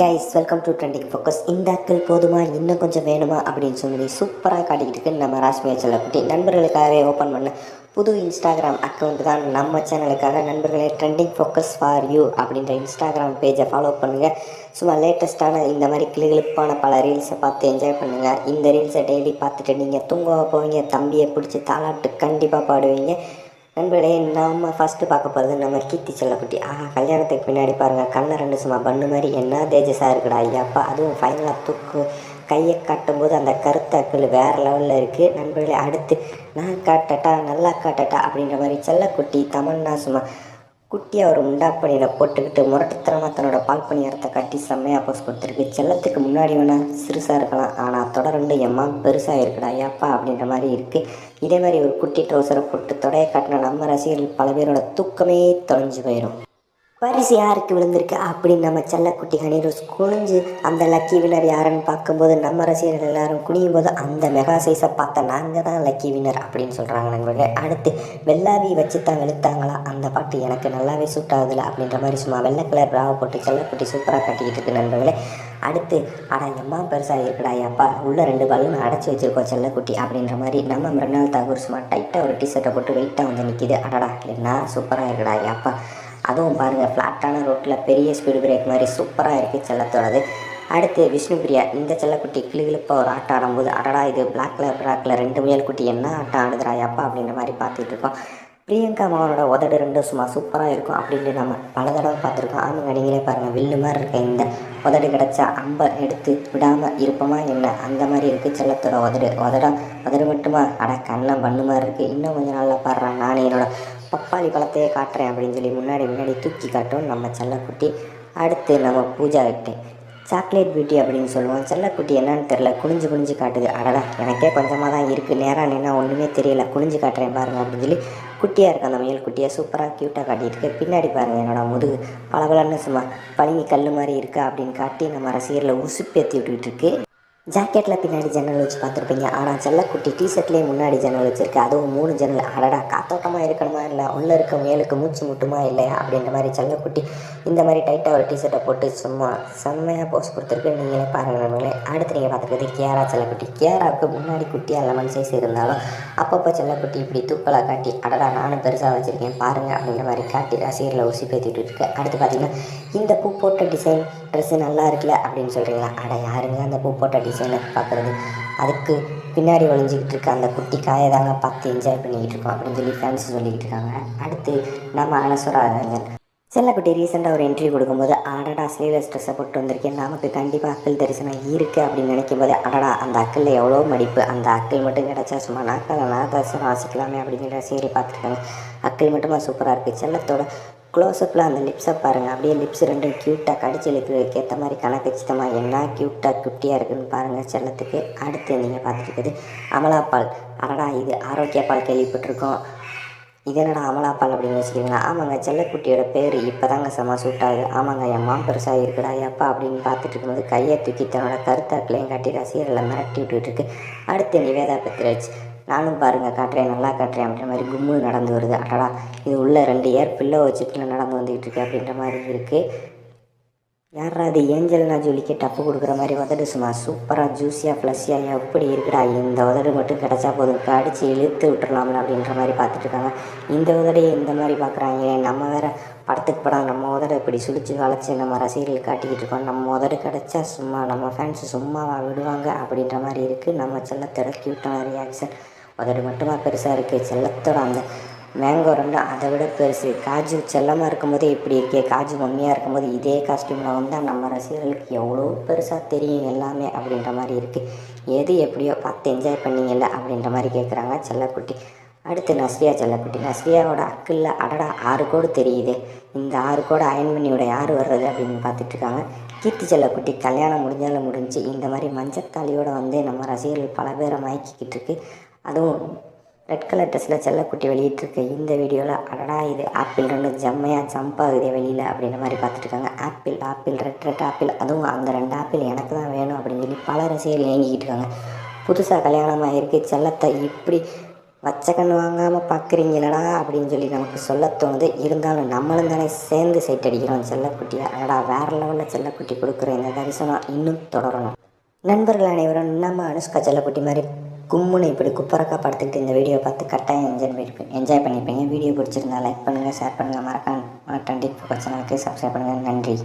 Guys welcome to trending focus இந்த அக்கள் போதுமா? இன்னும் கொஞ்சம் வேணுமா? அப்படின்னு சொல்லி சூப்பராக காட்டிக்கிட்டு இருக்கு நம்ம ராஷ்மியா செல்லக்குட்டி நண்பர்களுக்காகவே ஓப்பன் பண்ண புது இன்ஸ்டாகிராம் அக்கௌண்ட் தான் நம்ம சேனலுக்காக. நண்பர்களே ட்ரெண்டிங் ஃபோக்கஸ் ஃபார் யூ அப்படின்ற இன்ஸ்டாகிராம் பேஜை ஃபாலோ பண்ணுங்கள் சும்மா லேட்டஸ்ட்டான இந்த மாதிரி கிளுகிளுப்பான பல ரீல்ஸை பார்த்து என்ஜாய் பண்ணுங்கள் இந்த ரீல்ஸை டெய்லி பார்த்துட்டு நீங்கள் தூங்க போவீங்க தம்பியை பிடிச்சி தாளாட்டு கண்டிப்பாக பாடுவீங்க. நண்பர்களே நாம் ஃபஸ்ட்டு பார்க்க போகிறது நம்ம கீர்த்தி செல்லக்குட்டி. ஆஹா கல்யாணத்துக்கு பின்னாடி பாருங்கள் கண்ணை ரெண்டு சும்மா பண்ணு மாதிரி என்ன தேஜஸாக இருக்குடா ஐயாப்பா அதுவும் ஃபைனலாக தூக்கு கையை காட்டும்போது அந்த கருத்தாக்கள் வேறு லெவலில் இருக்குது நண்பர்களே அடுத்து நான் காட்டட்டா நல்லா காட்டட்டா அப்படின்ற மாதிரி செல்லக்குட்டி தமன்னா சும்மா குட்டியாக ஒரு முண்டா பணியில் போட்டுக்கிட்டு முரட்டுத்தனமாக தன்னோட பால் பணியாரத்தை கட்டி செம்மையாக போஸ் கொடுத்துருக்கு. செல்லத்துக்கு முன்னாடி வேணால் சிறுசாக இருக்கலாம். ஆனால் தொடர்ந்து எம்மா பெருசாக இருக்குடா ஐயாப்பா அப்படின்ற மாதிரி இருக்குது இதே மாதிரி ஒரு குட்டி ட்ரௌசரை போட்டு தொடையை காட்டின நம்ம ரசிகர்கள் பல பேரோட தூக்கமே தொலைஞ்சு போயிடும் பரிசு யாருக்கு விழுந்திருக்கு அப்படின்னு நம்ம செல்லக்குட்டி ஹனிரோஸ் குனிஞ்சு அந்த லக்கி வினர் யாருன்னு பார்க்கும்போது நம்ம ரசிகர்கள் எல்லாரும் குனியும் போது அந்த மெகா சைஸை பார்த்த நாங்கள் தான் லக்கி வினர் அப்படின்னு சொல்கிறாங்க நண்பர்களே. அடுத்து வெள்ளாவி வச்சு தான் வெளுத்தாங்களா? அந்த பாட்டு எனக்கு நல்லாவே சூட் ஆகுதுல அப்படின்ற மாதிரி சும்மா வெள்ளை கலர் பிராவை போட்டு செல்லக்குட்டி சூப்பராக கட்டிக்கிட்டு இருக்கு நண்பர்களே. அடுத்து அடா எம்மா பெருசாக இருக்குடா அப்பா உள்ள ரெண்டு பலூன் அடைச்சி வச்சிருக்கோம் செல்லக்குட்டி அப்படின்ற மாதிரி நம்ம மிருனால் தாகூர் சும்மா டைட்டாக ஒரு டிஷர்ட்டை போட்டு வெயிட்டாக வந்து நிற்கிது அடடா என்ன சூப்பராக இருக்குடா அப்பா அதுவும் பாருங்கள் ஃப்ளாட்டான ரோட்டில் பெரிய ஸ்பீடு பிரேக் மாதிரி சூப்பராக இருக்குது செல்லத்தோடது. அடுத்து விஷ்ணுபிரியா இந்த செல்லக்குட்டி கிளுகிழுப்பாக ஒரு ஆட்டம் ஆடும்போது அடடா இது பிளாக் கலர் பிளாக் கலர் ரெண்டு முயல் குட்டி என்ன ஆட்டம் ஆடுதுரா அப்பா அப்படின்ற மாதிரி பார்த்துட்டு இருக்கோம். பிரியங்கா மகனோட உதடு ரெண்டும் சும்மா சூப்பராக இருக்கும் அப்படின்ட்டு நம்ம பல தடவை பார்த்துருக்கோம். ஆமாங்க நீங்களே பாருங்கள் வில்லு மாதிரி இருக்க இந்த உதடு கிடச்சா அம்பை எடுத்து விடாமல் இருப்போமா என்ன? அந்த மாதிரி இருக்குது செல்லத்தோட உதடு. உதடம் உதடு மட்டுமா? அட கண்ணம் பண்ணு மாதிரி இருக்குது இன்னும் கொஞ்சம் நாளில் பாடுறான் நானே என்னோட பழத்தையே காட்டுறேன் அப்படின்னு சொல்லி முன்னாடி முன்னாடி தூக்கி காட்டும் நம்ம செல்லக்குட்டி. அடுத்து நம்ம பூஜா கிட்டே சாக்லேட் பியூட்டி அப்படின்னு சொல்லுவோம். செல்லக்குட்டி என்னன்னு தெரில குனிஞ்சு குனிஞ்சு காட்டுது. அடடா எனக்கே கொஞ்சமாக தான் இருக்குது நேராக நின்னா ஒன்றுமே தெரியல. குனிஞ்சு காட்டுறேன் பாருங்க அப்படின்னு சொல்லி குட்டியாக இருக்கும் அந்த முயல் குட்டியை. சூப்பராக க்யூட்டாக காட்டிட்டு இருக்கு பின்னாடி பாருங்கள் என்னோட முதுகு. பளபளன்னு சும்மா பழங்கி கல் மாதிரி இருக்கா அப்படின்னு காட்டி நம்ம ரசிகரில் உசுப்பேற்றி விட்டுக்கிட்டு இருக்கு. ஜாக்கெட்டில் பின்னாடி ஜன்னல் வச்சு பார்த்துருப்பீங்க. ஆனால் செல்லக்குட்டி டிஷர்ட்லேயே முன்னாடி ஜன்னல் வச்சுருக்கு. அதுவும் மூணு ஜன்னல். அடடா காத்தோட்டமாக இருக்கணுமா இல்லை உள்ளே இருக்க முயலுக்கு மூச்சு முட்டுமா இல்லையா அப்படின்ற மாதிரி செல்லக்குட்டி இந்த மாதிரி டைட்டாக ஒரு டிஷர்ட்டை போட்டு சும்மா செம்மையாக போஸ் கொடுத்துருக்கு. நீங்களே பாருங்கள் அடுத்து நீங்கள் பார்த்துருக்கிறது கேரா செல்லக்குட்டி. கேராவுக்கு முன்னாடி குட்டியாக லெமன் சைஸ் இருந்தாலும் அப்பப்போ செல்லக்குட்டி இப்படி தூக்கலாக காட்டி அடடா நானும் பெருசாக வச்சுருக்கேன் பாருங்கள் அப்படின்ற மாதிரி காட்டி ரசிகர்களை ஊசி பேத்திட்டு இருக்கு. அடுத்து பார்த்தீங்கன்னா இந்த பூ போட்ட டிசைன் ட்ரெஸ்ஸு நல்லா இருக்குல்ல அப்படின்னு சொல்கிறீங்களா அட யாருங்க அந்த பூ போட்ட டிசைனை பார்க்குறது? அதுக்கு பின்னாடி ஒழிஞ்சிக்கிட்டு இருக்க அந்த குட்டி காயை தாங்க பார்த்து என்ஜாய் பண்ணிக்கிட்டு இருக்கோம் அப்படின்னு சொல்லி ஃபேன்ஸ் சொல்லிக்கிட்டு இருக்காங்க. அடுத்து நம்ம அனசுராஜன் செல்லக்குட்டி ரீசெண்டாக ஒரு என்ட்ரி கொடுக்கும்போது அடடா ஸ்லீவ்லெஸ் ட்ரெஸ்ஸை போட்டு வந்திருக்கேன். நமக்கு கண்டிப்பாக அக்கல் தரிசனம் இருக்குது அப்படின்னு நினைக்கும் போது அடடா அந்த அக்கலில் எவ்வளோ மடிப்பு? அந்த அக்கல் மட்டும் கிடச்சா சும்மா நாக்களை நான் தரிசனம் வாசிக்கலாமே அப்படிங்கிற சீரி பார்த்துருக்காங்க அக்கல் மட்டுமா சூப்பராக இருக்குது செல்லத்தோட க்ளோஸ்அப்பில் அந்த லிப்ஸை பாருங்கள் அப்படியே லிப்ஸ் ரெண்டும் க்யூட்டாக கடிச்சு இழுக்கிறதுக்கு ஏற்ற மாதிரி கணக்கு என்ன க்யூட்டாக குட்டியாக இருக்குன்னு பாருங்கள் செல்லத்துக்கு. அடுத்து நீங்கள் பார்த்துருக்குது அமலாப்பால் அடடா இது ஆரோக்கிய பால் கேள்விப்பட்டிருக்கோம். இது என்னடா அமலாப்பால் அப்படின்னு வச்சுக்கிறீங்களா ஆமாங்க செல்லக்குட்டியோட பேர் இப்போ தாங்க செம்ம சூட் ஆமாங்க என் மாம் பெருசாக இருக்குடா எப்பா அப்படின்னு பார்த்துட்டு இருக்கும்போது கையை தூக்கி தன்னோட கருத்தாக்களையும் காட்டி ரசிகர்களை மிரட்டி விட்டுட்டு இருக்கு. அடுத்து நிவேதா பத்ரேஜ். நானும் பாருங்கள் காட்டுறேன் நல்லா காட்டுறேன் அப்படின்ற மாதிரி கும்மு நடந்து வருது. அடடா இது உள்ளே ரெண்டு ஏர் பிள்ளை வச்சுட்டு நடந்து வந்துக்கிட்டு இருக்கு அப்படின்ற மாதிரி இருக்குது யாரா அது ஏஞ்சல்னா ஜூலிக்கு டப்பு கொடுக்குற மாதிரி உதடு சும்மா சூப்பராக ஜூஸியாக ஃப்ளஷியாக எப்படி இருக்குடா இந்த உதடு மட்டும் கிடச்சா போதும் கடிச்சு இழுத்து விட்டுறலாம்ல அப்படின்ற மாதிரி பார்த்துட்டு இருக்காங்க. இந்த உதடையை இந்த மாதிரி பார்க்குறாங்க. நம்ம வேற படத்துக்கு படம் நம்ம உதடை இப்படி சுழிச்சு வளைச்சி நம்ம ரசிகர்கள் காட்டிக்கிட்டு இருக்கோம். நம்ம உதடு கிடச்சா சும்மா நம்ம ஃபேன்ஸ் சும்மாவாக விடுவாங்க அப்படின்ற மாதிரி இருக்குது நம்ம செல்லத்தோட க்யூட்டான ரியாக்ஷன் அதோட மட்டுமா பெருசாக இருக்குது செல்லத்தோட அந்த மேங்கோ ரெண்டு அதை விட பெருசு. காஜு செல்லமாக இருக்கும்போது இப்படி இருக்கே காஜு மம்மியாக இருக்கும்போது இதே காஸ்டியூமில் வந்தால் நம்ம ரசிகர்களுக்கு எவ்வளோ பெருசாக தெரியும் எல்லாமே அப்படின்ற மாதிரி இருக்குது எது எப்படியோ பார்த்து என்ஜாய் பண்ணீங்கல்ல அப்படின்ற மாதிரி கேட்குறாங்க செல்லக்குட்டி. அடுத்து நஸ்ரியா செல்லக்குட்டி. நஸ்ரியாவோட அக்கில் அடடா ஆறு கோடு தெரியுது. இந்த ஆறு கோடு பண்ணியோட யார் வர்றது அப்படின்னு பார்த்துட்ருக்காங்க கீர்த்தி செல்லக்குட்டி கல்யாணம் முடிஞ்சாலும் முடிஞ்சு இந்த மாதிரி மஞ்சத்தாலியோடு வந்து நம்ம ரசிகர்கள் பல பேரை மயக்கிக்கிட்டு இருக்கு. அதுவும் ரெட் கலர் ட்ரெஸ்ஸில் செல்லக்குட்டி வெளியிட்டிருக்க. இந்த வீடியோவில் அடடா இது ஆப்பிள் ரெண்டு ஜம்மையாக ஜம்ப் ஆகுது வெளியில் அப்படின்ற மாதிரி பார்த்துட்ருக்காங்க. Apple apple red red apple அதுவும் அந்த ரெண்டு ஆப்பிள் எனக்கு தான் வேணும் அப்படின்னு சொல்லி பல ரசிகர்கள் ஏங்கிக்கிட்டு இருக்காங்க புதுசாக கல்யாணம் ஆகிருக்கு செல்லத்தை இப்படி வச்ச கண் வாங்காமல் பார்க்குறீங்களடா அப்படின்னு சொல்லி நமக்கு சொல்ல தோணுது. இருந்தாலும் நம்மளும் தானே சேர்ந்து சைட் அடிக்கிறோம் செல்லக்குட்டியை. அடடா வேறு லெவலில் செல்லக்குட்டி கொடுக்குற இந்த தரிசனம் இன்னும் தொடரணும். நண்பர்கள் அனைவரும் நம்ம அனுஷ்கா செல்லக்குட்டி மாதிரி கும்முனை இப்படி குப்பரக்கா படுத்துக்கிட்டு இந்த வீடியோ பார்த்து கட்டாயம் என்ஜாய் பண்ணியிருப்பேன் என்ஜாய் பண்ணியிருப்பீங்க வீடியோ பிடிச்சிருந்தா லைக் பண்ணுங்கள் ஷேர் பண்ணுங்கள் மறக்காம மாட்டாண்டி சேனலுக்கு சப்ஸ்கிரைப் பண்ணுங்கள் நன்றி.